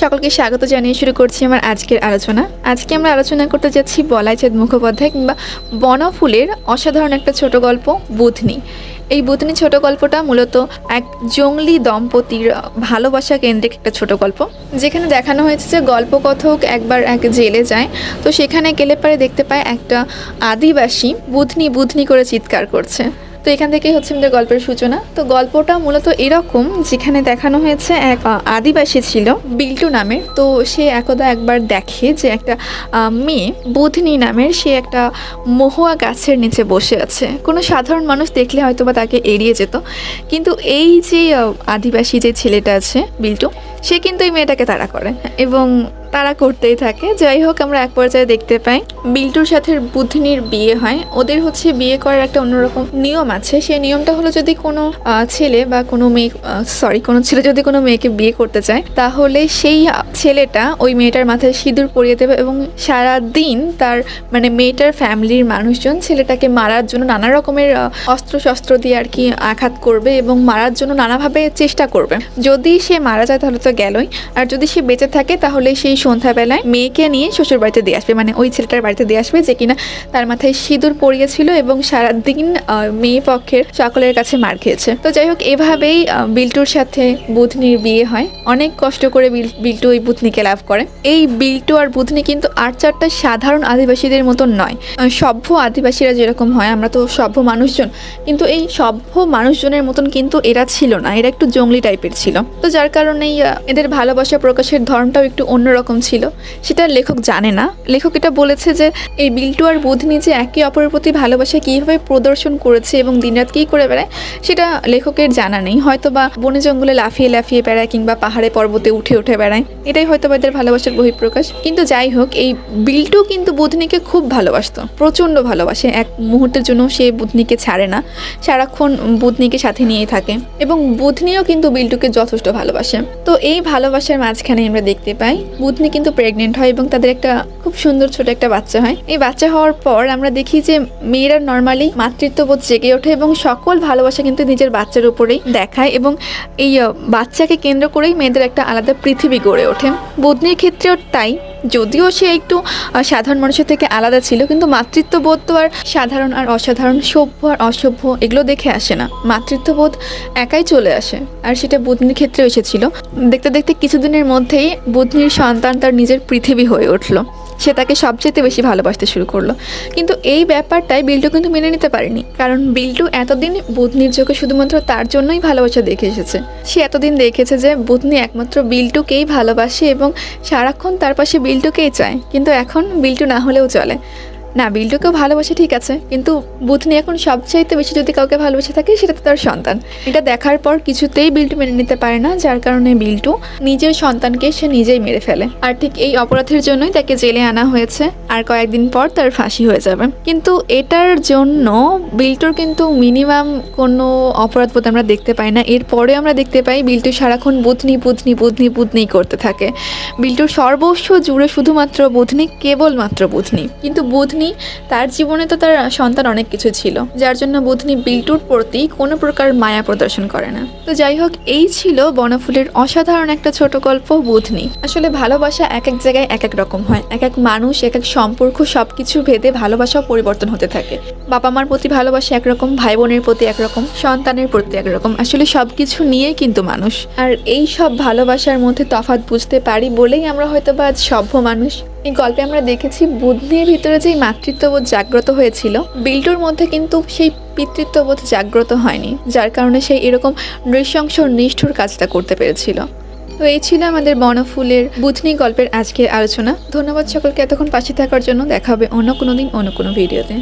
সকলকে স্বাগত জানিয়ে শুরু করছি আমার আজকের আলোচনা। আজকে আমরা আলোচনা করতে যাচ্ছি বলাইচাঁদ মুখোপাধ্যায় কিংবা বনফুলের অসাধারণ একটা ছোট গল্প, বুধনি। এই বুধনি ছোট গল্পটা মূলত এক জঙ্গলি দম্পতির ভালোবাসা কেন্দ্রিক একটা ছোট গল্প, যেখানে দেখানো হয়েছে যে গল্পকথক একবার এক জেলে যায়, তো সেখানে গেলে পরে দেখতে পায় একটা আদিবাসী বুধনি বুধনি করে চিৎকার করছে। তো এখান থেকেই হচ্ছে আমাদের গল্পের সূচনা। তো গল্পটা মূলত এরকম, যেখানে দেখানো হয়েছে এক আদিবাসী ছিল, বিল্টু নামের। তো সে একদা একবার দেখে যে একটা মেয়ে, বুধনি নামের, সে একটা মহুয়া গাছের নিচে বসে আছে। কোনো সাধারণ মানুষ দেখলে হয়তো বা তাকে এড়িয়ে যেত। কিন্তু এই যে আদিবাসী যে ছেলেটা আছে, বিল্টু, সে কিন্তু এই মেয়েটাকে তাড়া করে। এবং তারা করতেই থাকে। যাই হোক, আমরা এক পর্যায়ে দেখতে পাই, বিল্টুর সাথে বুধনির বিয়ে হয়। ওদের হচ্ছে বিয়ে করার একটা অন্যরকম নিয়ম আছে। সেই নিয়মটা হলো যদি কোনো ছেলে বা কোনো মেয়ে সরি কোনো ছেলে যদি কোনো মেয়েকে বিয়ে করতে চায়, তাহলে সেই ছেলেটা ওই মেয়েটার মাথায় সিঁদুর পরিয়ে দেবে এবং সারা দিন তার মানে মেয়েটার ফ্যামিলির মানুষজন ছেলেটাকে মারার জন্য নানা রকমের অস্ত্র শস্ত্র দিয়ে আর কি আঘাত করবে এবং মারার জন্য নানাভাবে চেষ্টা করবে। যদি সে মারা যায় তাহলে তো গেলই। আর যদি সে বেঁচে থাকে তাহলে সেই সন্ধ্যাবেলায় মেয়েকে নিয়ে শ্বশুর বাড়িতে দিয়ে আসবে। মানে ওই ছেলেটার বাড়িতে দিয়ে আসবে যে কিনা তার মাথায় সিঁদুর পরিয়েছিল এবং সারা দিন মেয়ে পক্ষের সকলের কাছে মার খেয়েছে। তো যাই হোক, এভাবেই বিল্টুর সাথে বুধনির বিয়ে হয়। অনেক কষ্ট করে বিল- বিল্টু ওই বুধনিকে লাভ করে। এই বিল্টু আর বুধনি কিন্তু আর চারটা সাধারণ আদিবাসীদের মতন নয়। সভ্য আদিবাসীরা যেরকম হয়, আমরা তো সভ্য মানুষজন। কিন্তু এই সভ্য মানুষজনের মতন কিন্তু এরা ছিল না, এরা একটু জঙ্গলি টাইপের ছিল। তো যার কারণেই এদের ভালোবাসা প্রকাশের ধরনটাও একটু অন্যরকম ছিল। সেটা লেখক জানে না। লেখক এটা বলেছে যে, এই বিল্টু আর বুধনি যে একে অপরের প্রতি ভালোবাসা কীভাবে প্রদর্শন করেছে এবং দিনরাত কী করে বেড়ায়, সেটা লেখকের জানা নেই। হয়তো বা বনে জঙ্গলে লাফিয়ে লাফিয়ে বেড়ায় কিংবা পাহাড়ে পর্বতে উঠে উঠে বেড়ায়। এটাই হয়তো বা এদের ভালোবাসার বহিঃপ্রকাশ। কিন্তু যাই হোক, এই বিল্টু কিন্তু বুধনিকে খুব ভালোবাসতো, প্রচণ্ড ভালোবাসে। এক মুহূর্তের জন্য সে বুধনিকে ছাড়ে না। সারাক্ষণ বুধনিকে সাথে নিয়েই থাকে এবং বুধনিও কিন্তু বিল্টুকে যথেষ্ট ভালোবাসে। তো এই ভালোবাসার মাঝখানে আমরা দেখতে পাই, বুধনি কিন্তু প্রেগনেন্ট হয় এবং তাদের একটা খুব সুন্দর ছোট একটা বাচ্চা হয়। এই বাচ্চা হওয়ার পর আমরা দেখি যে মেয়েরা নর্মালি মাতৃত্ববোধ জেগে ওঠে এবং সকল ভালোবাসা কিন্তু নিজের বাচ্চার উপরেই দেখায় এবং এই বাচ্চাকে কেন্দ্র করেই মেয়েদের একটা আলাদা পৃথিবী গড়ে ওঠে। বুধনির ক্ষেত্রেও তাই। যদিও সে একটু সাধারণ মানুষের থেকে আলাদা ছিল, কিন্তু মাতৃত্ববোধ তো আর সাধারণ আর অসাধারণ, সভ্য আর অসভ্য, এগুলো দেখে আসে না। মাতৃত্ববোধ একাই চলে আসে, আর সেটা বুধনির ক্ষেত্রে এসেছিল। দেখতে দেখতে কিছুদিনের মধ্যেই বুধনির সন্তান তার নিজের পৃথিবী হয়ে উঠল। সে তাকে সবচেয়ে বেশি ভালোবাসতে শুরু করল। কিন্তু এই ব্যাপারটাই বিল্টু কিন্তু মেনে নিতে পারেনি। কারণ বিল্টু এতদিন বুধনির চোখে শুধুমাত্র তার জন্যই ভালোবাসা দেখে এসেছে। সে এতদিন দেখেছে যে বুধনি একমাত্র বিল্টুকেই ভালোবাসে এবং সারাক্ষণ তার পাশে বিল্টুকেই চায়। কিন্তু এখন বিল্টু না হলেও চলে। না, বিল্টুকেও ভালোবাসে ঠিক আছে, কিন্তু বুধনি এখন সবচাইতে বেশি যদি কাউকে ভালোবেসে থাকে, সেটা তো তার সন্তান। এটা দেখার পর কিছুতেই বিল্টু মেনে নিতে পারে না, যার কারণে বিল্টু নিজের সন্তানকে সে নিজেই মেরে ফেলে। আর ঠিক এই অপরাধের জন্যই তাকে জেলে আনা হয়েছে, আর কয়েকদিন পর তার ফাঁসি হয়ে যাবে। কিন্তু এটার জন্য বিল্টুর কিন্তু মিনিমাম কোনো অপরাধ বোধ আমরা দেখতে পাই না। এরপরে আমরা দেখতে পাই বিল্টু সারাক্ষণ বুধনি বুধনি বুধনি বুধনি করতে থাকে। বিল্টুর সর্বস্ব জুড়ে শুধুমাত্র বুধনি, কেবলমাত্র বুধনি। কিন্তু বুধনি তার জীবনে তো তার সন্তান অনেক কিছু ছিল। যার জন্য বুধনি বিল্টুর প্রতি কোনো প্রকার মায়া প্রদর্শন করে না। তো যাই হোক, এই ছিল বনফুলের অসাধারণ একটা ছোট গল্প বুধনি। আসলে ভালোবাসা এক এক জায়গায় এক এক রকম হয়। এক এক মানুষ, এক এক সম্পর্ক সব কিছু ভেদে ভালোবাসাও পরিবর্তন হতে থাকে। বাবা মার প্রতি ভালোবাসা একরকম ভাই বোনের প্রতি একরকম, সন্তানের প্রতি একরকম। আসলে সব কিছু নিয়ে কিন্তু মানুষ। আর এই সব ভালোবাসার মধ্যে তফাৎ বুঝতে পারি বলেই আমরা হয়তো বা আজ সভ্য মানুষ। এই গল্পে আমরা দেখেছি বুদ্ধির ভিতরে যেই মাতৃত্ববোধ জাগ্রত হয়েছিল, বিল্টুর মধ্যে কিন্তু সেই পিতৃত্ববোধ জাগ্রত হয়নি, যার কারণে সেই এরকম নৃশংস নিষ্ঠুর কাজটা করতে পেরেছিল। তো এই ছিল আমাদের বনফুলের বুধনি গল্পের আজকের আলোচনা। ধন্যবাদ সকলকে এতক্ষণ পাশে থাকার জন্য। দেখা হবে অন্য কোনো দিন, অন্য কোনো ভিডিওতে।